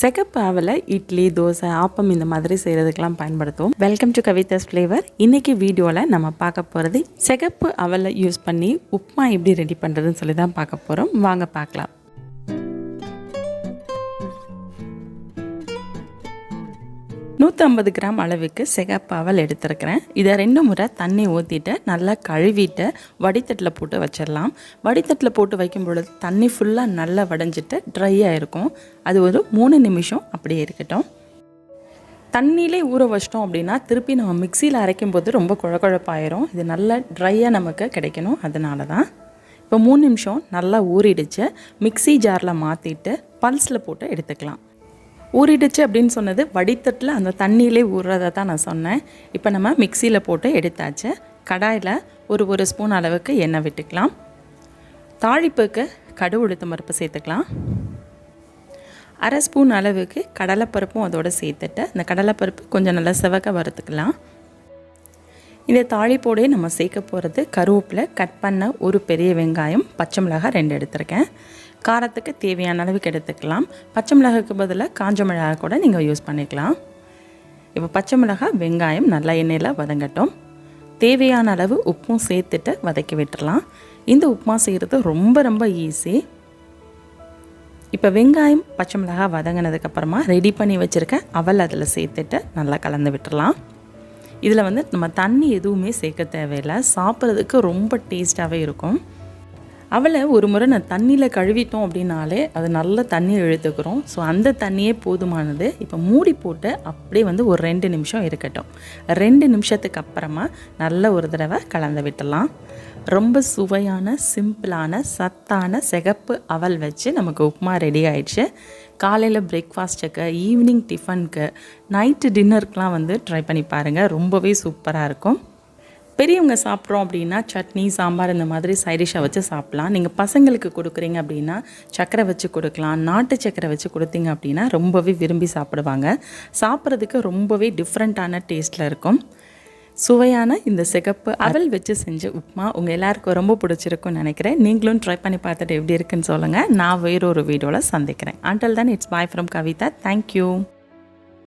செகப்பாவில் அவலை இட்லி தோசை ஆப்பம் இந்த மாதிரி செய்கிறதுக்கெல்லாம் பயன்படுத்துவோம். வெல்கம் டு கவிதாஸ் ஃப்ளேவர் இன்றைக்கி வீடியோவில் நம்ம பார்க்க போகிறது சிகப்பு அவலை யூஸ் பண்ணி உப்புமா எப்படி ரெடி பண்ணுறதுன்னு சொல்லி தான் பார்க்க போகிறோம் வாங்க பார்க்கலாம். நூற்றம்பது கிராம் அளவுக்கு சிகப்பாவல் எடுத்துருக்கிறேன். இதை ரெண்டு முறை தண்ணி ஊற்றிட்டு நல்லா கழுவிட்டு வடித்தட்டில் போட்டு வச்சிடலாம். வடித்தட்டில் போட்டு வைக்கும் பொழுது தண்ணி ஃபுல்லாக நல்லா வடைஞ்சிட்டு ட்ரையாக இருக்கும். அது ஒரு மூணு நிமிஷம் அப்படியே இருக்கட்டும். தண்ணியிலே ஊற வச்சிட்டோம் அப்படின்னா திருப்பி நம்ம மிக்சியில் அரைக்கும் போது ரொம்ப குழக்குழப்பாயிரும் இது நல்லா ட்ரையாக நமக்கு கிடைக்கணும். அதனால தான் இப்போ மூணு நிமிஷம் நல்லா ஊறிடுச்சு. மிக்சி ஜாரில் மாற்றிட்டு பல்ஸில் போட்டு எடுத்துக்கலாம். ஊறிடுச்சு அப்படின்னு சொன்னது வடித்தட்டில் அந்த தண்ணியிலே ஊறுறதை தான் நான் சொன்னேன். இப்போ நம்ம மிக்சியில் போட்டு எடுத்தாச்சு. கடாயில் ஒரு ஒரு ஸ்பூன் அளவுக்கு எண்ணெய் விட்டுக்கலாம். தாளிப்புக்கு கடுகு உளுத்தம் பருப்பு சேர்த்துக்கலாம். அரை ஸ்பூன் அளவுக்கு கடலைப்பருப்பும் அதோடு சேர்த்துட்டு அந்த கடலைப்பருப்பு கொஞ்சம் நல்லா செவக்க வறுத்துக்கலாம். இந்த தாளிப்போடையே நம்ம சேர்க்க போகிறது கருவேப்பில் கட் பண்ண ஒரு பெரிய வெங்காயம் பச்சை மிளகாய் ரெண்டு எடுத்திருக்கேன். காரத்துக்கு தேவையான அளவுக்கு எடுத்துக்கலாம். பச்சை மிளகாய்க்கு பதிலாக காஞ்ச மிளகாய் கூட நீங்கள் யூஸ் பண்ணிக்கலாம். இப்போ பச்சை மிளகாய் வெங்காயம் நல்லா எண்ணெயில் வதங்கட்டும். தேவையான அளவு உப்பும் சேர்த்துட்டு வதக்கி விட்டுடலாம் இந்த உப்புமா செய்கிறது ரொம்ப ரொம்ப ஈஸி இப்போ வெங்காயம் பச்சை மிளகாய் வதங்கினதுக்கப்புறமா ரெடி பண்ணி வச்சுருக்க அவல் அதில் சேர்த்துட்டு நல்லா கலந்து விட்டுடலாம் இதில் வந்து நம்ம தண்ணி எதுவுமே சேர்க்க தேவையில்லை. சாப்பிட்றதுக்கு ரொம்ப டேஸ்ட்டாகவே இருக்கும். அவளை ஒரு முறை நான் தண்ணியில் கழுவிட்டோம் அப்படின்னாலே அது நல்ல தண்ணி இழுத்துக்கிறோம். ஸோ அந்த தண்ணியே போதுமானது. இப்போ மூடி போட்டு அப்படியே வந்து ஒரு ரெண்டு நிமிஷம் இருக்கட்டும். ரெண்டு நிமிஷத்துக்கு அப்புறமா நல்ல ஒரு தடவை கலந்து விட்டுடலாம். ரொம்ப சுவையான சிம்பிளான சத்தான சிகப்பு அவல் வச்சு நமக்கு உப்புமா ரெடி ஆயிடுச்சு. காலையில் பிரேக்ஃபாஸ்ட்டுக்கு ஈவினிங் டிஃபனுக்கு நைட்டு டின்னருக்கெலாம் வந்து ட்ரை பண்ணி பாருங்கள் ரொம்பவே சூப்பராக இருக்கும். பெரியவங்க சாப்பிட்றோம் அப்படின்னா சட்னி சாம்பார் இந்த மாதிரி சைடிஷாக வச்சு சாப்பிட்லாம். நீங்கள் பசங்களுக்கு கொடுக்குறீங்க அப்படின்னா சக்கரை வச்சு கொடுக்கலாம். நாட்டு சக்கரை வச்சு கொடுத்தீங்க அப்படின்னா ரொம்பவே விரும்பி சாப்பிடுவாங்க. சாப்பிட்றதுக்கு ரொம்பவே டிஃப்ரெண்ட்டான டேஸ்ட்டில் இருக்கும். சுவையான இந்த சிகப்பு அவல் வச்சு செஞ்ச உப்புமா உங்கள் எல்லாருக்கும் ரொம்ப பிடிச்சிருக்கும்னு நினைக்கிறேன். நீங்களும் ட்ரை பண்ணி பார்த்துட்டு எப்படி இருக்குன்னு சொல்லுங்கள் நான் வேறொரு வீடியோவில் சந்திக்கிறேன். அண்டல் தான் it's bye from Kavitha thank you